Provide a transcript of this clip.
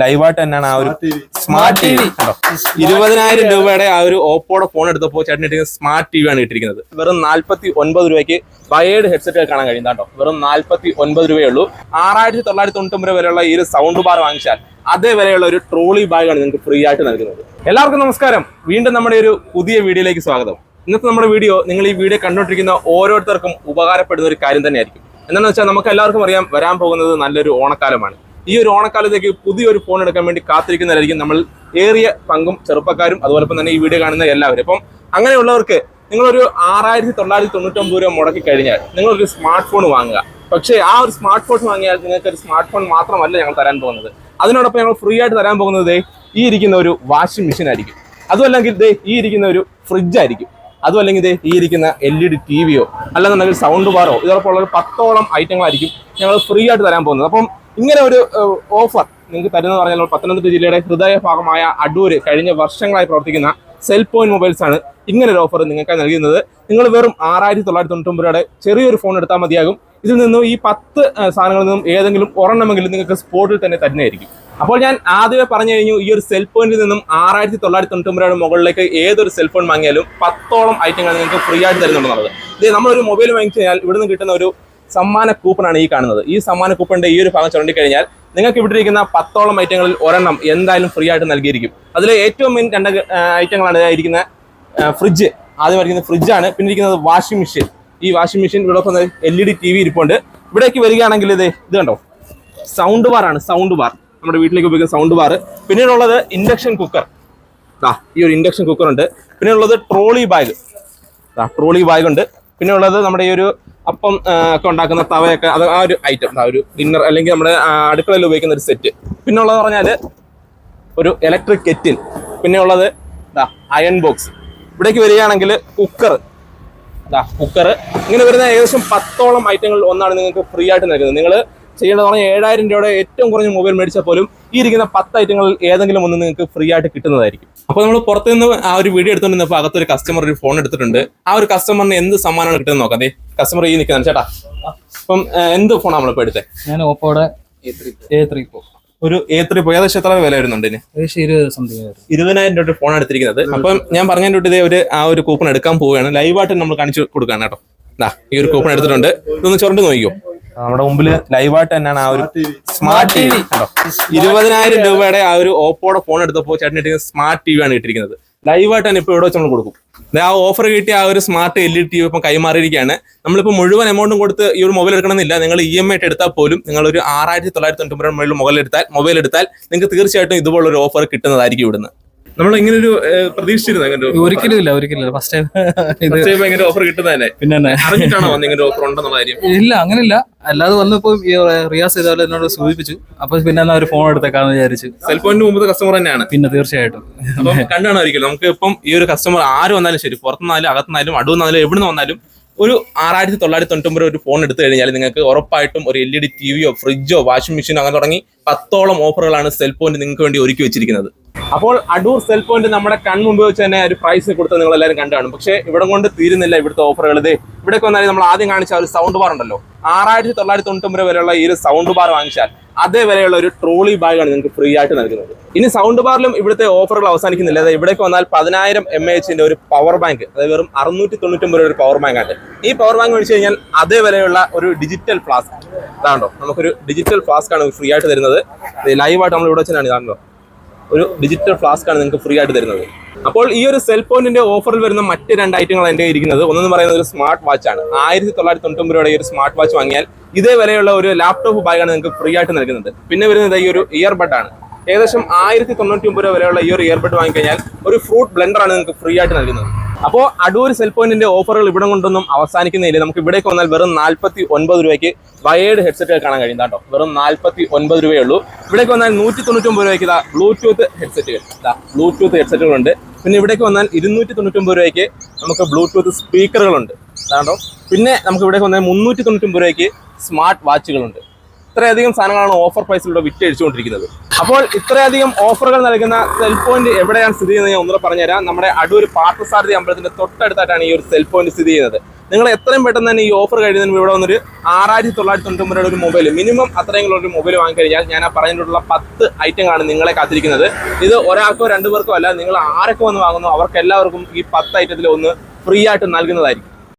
ലൈവായിട്ട് തന്നെയാണ് ആ ഒരു സ്മാർട്ട് ടി വി ഇരുപതിനായിരം രൂപയുടെ ആ ഒരു ഓപ്പോടെ ഫോൺ എടുത്തപ്പോൾ ചേട്ടൻ ഇട്ടിരിക്കുന്നത് സ്മാർട്ട് ടി വി ആണ് ഇട്ടിരിക്കുന്നത്. വെറും നാല്പത്തി ഒൻപത് രൂപയ്ക്ക് വയേർഡ് ഹെഡ്സെറ്റ് കാണാൻ കഴിയും കേട്ടോ. വെറും നാല്പത്തി ഒൻപത് രൂപയേ ഉള്ളൂ. ആറായിരത്തി തൊള്ളായിരത്തി തൊണ്ണൂറ്റി വരെയുള്ള ഈ ഒരു സൗണ്ട് ബാർ വാങ്ങിച്ചാൽ അതേ വരെയുള്ള ഒരു ട്രോളി ബാഗാണ് നിങ്ങൾക്ക് ഫ്രീ ആയിട്ട് നൽകുന്നത്. എല്ലാവർക്കും നമസ്കാരം. വീണ്ടും നമ്മുടെ ഒരു പുതിയ വീഡിയോയിലേക്ക് സ്വാഗതം. ഇന്നത്തെ നമ്മുടെ വീഡിയോ നിങ്ങൾ ഈ വീഡിയോ കണ്ടുകൊണ്ടിരിക്കുന്ന ഓരോരുത്തർക്കും ഉപകാരപ്പെടുന്ന ഒരു കാര്യം തന്നെയായിരിക്കും. എന്താണെന്ന് വെച്ചാൽ നമുക്ക് എല്ലാവർക്കും അറിയാം വരാൻ പോകുന്നത് നല്ലൊരു ഓണക്കാലമാണ്. ഈ ഒരു ഓണക്കാലത്തേക്ക് പുതിയൊരു ഫോൺ എടുക്കാൻ വേണ്ടി കാത്തിരിക്കുന്നതായിരിക്കും നമ്മൾ. ഏറിയ പങ്കും ചെറുപ്പക്കാരും അതുപോലെ തന്നെ ഈ വീഡിയോ കാണുന്ന എല്ലാവരും. അപ്പം അങ്ങനെയുള്ളവർക്ക് നിങ്ങളൊരു ആറായിരത്തി തൊള്ളായിരത്തി തൊണ്ണൂറ്റൊമ്പത് രൂപ മുടക്കി കഴിഞ്ഞാൽ നിങ്ങളൊരു സ്മാർട്ട് ഫോൺ വാങ്ങുക. പക്ഷേ ആ ഒരു സ്മാർട്ട് ഫോൺ വാങ്ങിയാൽ നിങ്ങൾക്ക് ഒരു സ്മാർട്ട് ഫോൺ മാത്രമല്ല ഞങ്ങൾ തരാൻ പോകുന്നത്. അതിനോടൊപ്പം ഞങ്ങൾ ഫ്രീ ആയിട്ട് തരാൻ പോകുന്നത് ഈ ഇരിക്കുന്ന ഒരു വാഷിംഗ് മെഷീൻ ആയിരിക്കും. അതുമല്ലെങ്കിൽ ദേ ഈ ഇരിക്കുന്ന ഒരു ഫ്രിഡ്ജ് ആയിരിക്കും. അതും അല്ലെങ്കിൽ ദേ ഈ ഇരിക്കുന്ന എൽ ഇ ഡി ടി വിയോ അല്ലെന്നുണ്ടെങ്കിൽ സൗണ്ട് ബാറോ ഇതോടൊപ്പമുള്ള ഒരു പത്തോളം ഐറ്റങ്ങളായിരിക്കും ഞങ്ങൾ ഫ്രീ ആയിട്ട് തരാൻ പോകുന്നത്. അപ്പം ഇങ്ങനെ ഒരു ഓഫർ നിങ്ങൾക്ക് തരുന്നത് പറഞ്ഞാൽ പത്തനംതിട്ട ജില്ലയുടെ ഹൃദയഭാഗമായ അടൂര് കഴിഞ്ഞ വർഷങ്ങളായി പ്രവർത്തിക്കുന്ന സെൽ പോയിന്റ് മൊബൈൽസ് ആണ് ഇങ്ങനെ ഒരു ഓഫർ നിങ്ങൾക്ക് നൽകുന്നത് നിങ്ങൾ വെറും ആറായിരത്തി തൊള്ളായിരത്തി തൊണ്ണൂറ്റി രൂപയുടെ ചെറിയൊരു ഫോൺ എടുത്താൽ മതിയാകും. ഇതിൽ നിന്നും ഈ പത്ത് സാധനങ്ങളിൽ നിന്നും ഏതെങ്കിലും ഒരെണ്ണമെങ്കിലും നിങ്ങൾക്ക് സ്പോട്ടിൽ തന്നെ തന്നെയായിരിക്കും അപ്പോൾ ഞാൻ ആദ്യമേ പറഞ്ഞു കഴിഞ്ഞു ഈ ഒരു സെൽ പോയിന്റിൽ നിന്നും ആറായിരത്തി തൊള്ളായിരത്തി തൊണ്ണൂറ്റി മുകളിലേക്ക് ഏതൊരു സെൽ ഫോൺ വാങ്ങിയാലും പത്തോളം ഐറ്റങ്ങൾ നിങ്ങൾക്ക് ഫ്രീ ആയിട്ട് തരുന്നുണ്ടെന്നുള്ളത്. ഇത് നമ്മളൊരു മൊബൈൽ വാങ്ങിച്ചു കഴിഞ്ഞാൽ ഇവിടുന്ന് കിട്ടുന്ന ഒരു സമ്മാന കൂപ്പണാണ് ഈ കാണുന്നത്. ഈ സമ്മാന കൂപ്പണിന്റെ ഈ ഒരു ഭാഗം ചുരണ്ടിക്കഴിഞ്ഞാൽ നിങ്ങൾക്ക് ഇവിടെ ഇരിക്കുന്ന പത്തോളം ഐറ്റങ്ങളിൽ ഒരെണ്ണം എന്തായാലും ഫ്രീ ആയിട്ട് നൽകിയിരിക്കും. അതിൽ ഏറ്റവും മെയിൻ രണ്ട് ഐറ്റങ്ങളാണ് ഇരിക്കുന്ന ഫ്രിഡ്ജ് ആദ്യം ഇരിക്കുന്ന ഫ്രിഡ്ജാണ് പിന്നെ ഇരിക്കുന്നത് വാഷിംഗ് മെഷീൻ ഈ വാഷിംഗ് മെഷീൻ ഇവിടെ L E D T V ഇരിപ്പുണ്ട്. ഇവിടേക്ക് വരികയാണെങ്കിൽ ഇത് ഇത് കണ്ടോ? സൗണ്ട് ബാർ ആണ് സൗണ്ട് ബാർ നമ്മുടെ വീട്ടിലേക്ക് ഉപയോഗിക്കുന്ന സൗണ്ട് ബാർ പിന്നീടുള്ളത് ഇൻഡക്ഷൻ കുക്കർ ദാ ഈ ഒരു ഇൻഡക്ഷൻ കുക്കർ ഉണ്ട്. പിന്നെ ഉള്ളത് ട്രോളി ബാഗ് ദാ ട്രോളി ബാഗ് ഉണ്ട്. പിന്നെ ഉള്ളത് നമ്മുടെ ഈ ഒരു അപ്പം ഒക്കെ ഉണ്ടാക്കുന്ന തവയൊക്കെ അത് ആ ഒരു ഐറ്റം ആ ഒരു ഡിന്നർ അല്ലെങ്കിൽ നമ്മുടെ അടുക്കളയിൽ ഉപയോഗിക്കുന്ന ഒരു സെറ്റ് പിന്നെ ഉള്ളത് പറഞ്ഞാൽ ഒരു ഇലക്ട്രിക് കെറ്റിൽ പിന്നെ ഉള്ളത് അയൺ ബോക്സ് ഇവിടേക്ക് വരികയാണെങ്കിൽ കുക്കർ കുക്കർ ഇങ്ങനെ വരുന്ന ഏകദേശം പത്തോളം ഐറ്റങ്ങളിൽ ഒന്നാണ് നിങ്ങൾക്ക് ഫ്രീ ആയിട്ട് നൽകുന്നത്. നിങ്ങൾ ചെയ്യേണ്ടത് പറഞ്ഞാൽ ഏഴായിരം രൂപയുടെ ഏറ്റവും കുറഞ്ഞ മൊബൈൽ മേടിച്ചാൽ പോലും ഈ ഇരിക്കുന്ന പത്ത് ഐറ്റങ്ങളിൽ ഏതെങ്കിലും ഒന്ന് നിങ്ങൾക്ക് ഫ്രീ ആയിട്ട് കിട്ടുന്നതായിരിക്കും. അപ്പോൾ നമ്മൾ പുറത്തു നിന്ന് ആ ഒരു വീഡിയോ എടുത്തുകൊണ്ട് അകത്ത് ഒരു കസ്റ്റമർ ഒരു ഫോൺ എടുത്തിട്ടുണ്ട്. ആ ഒരു കസ്റ്റമറിന് എന്ത് സമ്മാനമാണ് കിട്ടുന്നത് നോക്കാം. അതെ കസ്റ്റമർ ഈ നിൽക്കുന്നത് ചേട്ടാ. അപ്പം എന്ത് ഫോണാണ് നമ്മളിപ്പോൾ എടുത്തത്? ഞാൻ ഓപ്പോയുടെ എ ത്രീ പ്രോ ഒരു എ ത്രീ പോയി ഏകദേശം എത്ര വില വരുന്നുണ്ട് ഇരുപതിനായിരം രൂപ ഫോൺ എടുത്തിരിക്കുന്നത്. അപ്പം ഞാൻ പറഞ്ഞതിന്റെ തൊട്ട് ഇതേ ഒരു ആ ഒരു കൂപ്പൺ എടുക്കാൻ പോവുകയാണ്. ലൈവായിട്ട് നമ്മൾ കാണിച്ചു കൊടുക്കുകയാണ് കേട്ടോ. ഈ ഒരു കൂപ്പൺ എടുത്തിട്ടുണ്ട്. ഇതൊന്ന് ചുരണ്ട് നോക്കിയോ നമ്മുടെ മുമ്പിൽ ലൈവായിട്ട് തന്നെയാണ് ആ ഒരു സ്മാർട്ട് ടി വി ഇരുപതിനായിരം രൂപയുടെ ആ ഒരു ഓപ്പോടെ ഫോൺ എടുത്തപ്പോൾ ചേട്ടൻ ഇട്ടിരിക്കുന്നത് സ്മാർട്ട് ടി വി ആണ് ഇട്ടിരിക്കുന്നത് ലൈവായിട്ട് തന്നെ ഇപ്പോൾ ഇവിടെ വെച്ച് നമ്മൾ കൊടുക്കും. ആ ഓഫർ കിട്ടിയ ആ ഒരു smart L E T V ഇപ്പം കൈമാറിയിരിക്കുകയാണ്. നമ്മളിപ്പോൾ മുഴുവൻ എമൗണ്ടും കൊടുത്ത് ഈ ഒരു മൊബൈൽ എടുക്കണമെന്നില്ല. നിങ്ങൾ ഇ എം ഐ ആയിട്ട് എടുത്താൽ പോലും നിങ്ങൾ ഒരു ആറായിരത്തി തൊള്ളായിരത്തി തൊണ്ണൂറ്റി മുകളിൽ മൊബൈൽ എടുത്താൽ മൊബൈൽ എടുത്താൽ നിങ്ങൾക്ക് തീർച്ചയായിട്ടും ഇതുപോലുള്ള ഒരു ഓഫർ കിട്ടുന്നതായിരിക്കും ഇവിടുന്ന്. നമ്മൾ ഇങ്ങനെ ഒരു പ്രതീക്ഷിച്ചിരുന്നു അങ്ങനെ ഒരു ഒരിക്കലും ഇല്ല ഒരിക്കലും ഇല്ല. ഫസ്റ്റ് ടൈം ഓഫർ കിട്ടുന്നതന്നെ. പിന്നെ അറിഞ്ഞിട്ടാണോ വന്ന് ഇങ്ങനെ ഓഫർ ഉണ്ടെന്നുള്ള കാര്യം? ഇല്ല അങ്ങനെയില്ല. അല്ലാതെ വന്നപ്പോ റിയാസ് ഇതേപോലെ എന്നോട് സൂചിപ്പിച്ചു. അപ്പൊ പിന്നെ എന്നാ ഒരു ഫോൺ എടുത്തേക്കാന്ന് വിചാരിച്ചു. സെൽഫോണിന് മുമ്പ് കസ്റ്റമർ തന്നെയാണ്. പിന്നെ തീർച്ചയായിട്ടും. കണ്ടാണ് ഒരിക്കലും? നമുക്ക് ഇപ്പം ഈ ഒരു കസ്റ്റമർ ആര് വന്നാലും ശരി പുറത്തുനിന്നാലും അകത്തുനിന്നാലും അടുന്നാലും എവിടെ നിന്ന് വന്നാലും ഒരു ആറായിരത്തി തൊള്ളായിരത്തി തൊണ്ണൂറ്റി ഒരു ഫോൺ എടുത്തു കഴിഞ്ഞാൽ നിങ്ങൾക്ക് ഉറപ്പായിട്ടും ഒരു എൽ ഇ ഡി ടി വിയോ ഫ്രിഡ്ജോ വാഷിംഗ് മെഷീനോ അങ്ങനെ തുടങ്ങി പത്തോളം ഓഫറുകളാണ് സെൽ പോയിന്റ് നിങ്ങൾക്ക് വേണ്ടി ഒരുക്കി വെച്ചിരിക്കുന്നത്. അപ്പോൾ അടൂർ സെൽ പോയിന്റ് നമ്മുടെ കൺമുമ്പ് വെച്ച് തന്നെ ഒരു പ്രൈസ് കൊടുത്ത് നിങ്ങൾ എല്ലാവരും കണ്ടാണ്. പക്ഷേ ഇവിടെ കൊണ്ട് തീരുന്നില്ല ഇവിടുത്തെ ഓഫറുകൾ ഇത് ഇവിടെ വന്നാൽ നമ്മൾ ആദ്യം കാണിച്ച ഒരു സൗണ്ട് ബാർ ഉണ്ടല്ലോ. ആറായിരത്തി തൊള്ളായിരത്തി തൊണ്ണൂറ്റി വരെയുള്ള ഈ ഒരു സൗണ്ട് ബാർ വാങ്ങിച്ചാൽ അതേ വരെയുള്ള ഒരു ട്രോളി ബാഗാണ് നിങ്ങൾക്ക് ഫ്രീ ആയിട്ട് നൽകുന്നത്. ഇനി സൗണ്ട് ബാറിലും ഇവിടുത്തെ ഓഫറുകൾ അവസാനിക്കുന്നില്ല. അതായത് ഇവിടേക്ക് വന്നാൽ പതിനായിരം എം എച്ചിന്റെ ഒരു പവർ ബാങ്ക് അതായത് വെറും അറുന്നൂറ്റി തൊണ്ണൂറ്റൊമ്പത് ഒരു പവർ ബാങ്ക് ആണ്. ഈ പവർ ബാങ്ക് മേടിച്ചു കഴിഞ്ഞാൽ അതേ വരെയുള്ള ഒരു ഡിജിറ്റൽ ഫ്ലാസ്ക് ഇതാണോ? നമുക്കൊരു ഡിജിറ്റൽ ഫ്ലാസ്ക് ആണ് ഫ്രീ ആയിട്ട് തരുന്നത്. ലൈവായിട്ട് നമ്മൾ ഇവിടെ വെച്ചാണ് ഇതാണല്ലോ ഒരു ഡിജിറ്റൽ ഫ്ലാസ്ക് ആണ് നിങ്ങൾക്ക് ഫ്രീ ആയിട്ട് തരുന്നത്. അപ്പോൾ ഈ ഒരു സെൽഫോണിന്റെ ഓഫറിൽ വരുന്ന മറ്റ് രണ്ട് ഐറ്റങ്ങൾ എന്റെ ഇരിക്കുന്നത്. ഒന്നെന്ന് പറയുന്നത് ഒരു സ്മാർട്ട് വാച്ച് ആണ്. ആയിരത്തി തൊള്ളായിരത്തി തൊണ്ണൂറ്റി ഒരു സ്മാർട്ട് വാച്ച് വാങ്ങിയാൽ ഇതേ വിലയുള്ള ഒരു ലാപ്ടോപ്പ് ബാഗാണ് നിങ്ങൾക്ക് ഫ്രീ ആയിട്ട് നൽകുന്നത്. പിന്നെ വരുന്നത് ഈ ഒരു ഇയർബഡ് ആണ്. ഏകദേശം ആയിരത്തി തൊണ്ണൂറ്റി ഒമ്പത് രൂപ വിലയുള്ള ഈ ഒരു ഇയർബഡ് വാങ്ങിക്കഴിഞ്ഞാൽ ഒരു ഫ്രൂട്ട് ബ്ലെൻഡർ ആണ് നിങ്ങൾക്ക് ഫ്രീ ആയിട്ട് നൽകുന്നത്. അപ്പോൾ അടൂർ സെൽ പോയിന്റിന്റെ ഓഫറുകൾ ഇവിടെ കൊണ്ടൊന്നും അവസാനിക്കുന്നില്ല. നമുക്ക് ഇവിടേക്ക് വന്നാൽ വെറും നാൽപ്പത്തി ഒൻപത് രൂപയ്ക്ക് വയേർഡ് ഹെഡ്സെറ്റുകൾ കാണാൻ കഴിയും. കേട്ടോ വെറും നാൽപ്പത്തി ഒൻപത് രൂപയേ ഉള്ളൂ ഇവിടേക്ക് വന്നാൽ നൂറ്റി തൊണ്ണൂറ്റി ഒമ്പത് രൂപയ്ക്ക് ഇതാ ബ്ലൂടൂത്ത് ഹെഡ്സെറ്റുകൾ ഇതാ ബ്ലൂടൂത്ത് ഹെഡ്സെറ്റുകളുണ്ട് പിന്നെ ഇവിടേക്ക് വന്നാൽ ഇരുന്നൂറ്റി തൊണ്ണൂറ്റി ഒമ്പത് രൂപയ്ക്ക് നമുക്ക് ബ്ലൂടൂത്ത് സ്പീക്കറുകളുണ്ട് അതാണ്ടോ പിന്നെ നമുക്ക് ഇവിടേക്ക് വന്നാൽ മുന്നൂറ്റി തൊണ്ണൂറ്റി ഒമ്പത് രൂപയ്ക്ക് സ്മാർട്ട് വാച്ചുകളുണ്ട് ഇത്രയധികം സാധനങ്ങളാണ് ഓഫർ പ്രൈസിലൂടെ വിറ്റഴിച്ചുകൊണ്ടിരിക്കുന്നത് അപ്പോൾ ഇത്രയധികം ഓഫറുകൾ നൽകുന്ന സെൽ പോയിന്റ് എവിടെയാണ് സ്ഥിതി ചെയ്യുന്നത് ഞാൻ ഒന്നുകൂടെ പറഞ്ഞുതരാം. നമ്മുടെ അടൂർ പാർത്ഥസാരഥി അമ്പലത്തിന്റെ തൊട്ടടുത്തായിട്ടാണ് ഈ ഒരു സെൽ പോയിന്റ് സ്ഥിതി ചെയ്യുന്നത്. നിങ്ങൾ എത്രയും പെട്ടെന്ന് തന്നെ ഈ ഓഫർ കഴിയുന്നതിന് ഇവിടെ വന്നൊരു ആറായിരത്തി തൊള്ളായിരത്തി തൊണ്ണൂറ്റി ഒരു മൊബൈൽ മിനിമം അത്രയെങ്കിലും ഒരു മൊബൈൽ വാങ്ങിക്കഴിഞ്ഞാൽ ഞാൻ ആ പറഞ്ഞിട്ടുള്ള പത്ത് ഐറ്റങ്ങളാണ് നിങ്ങളെ കാത്തിരിക്കുന്നത്. ഇത് ഒരാൾക്കോ രണ്ടു പേർക്കോ അല്ല നിങ്ങൾ ആരൊക്കെ വന്ന് വാങ്ങുന്നു അവർക്ക് എല്ലാവർക്കും ഈ പത്ത് ഐറ്റത്തിൽ ഒന്ന് ഫ്രീ ആയിട്ട് നൽകുന്നതായിരിക്കും.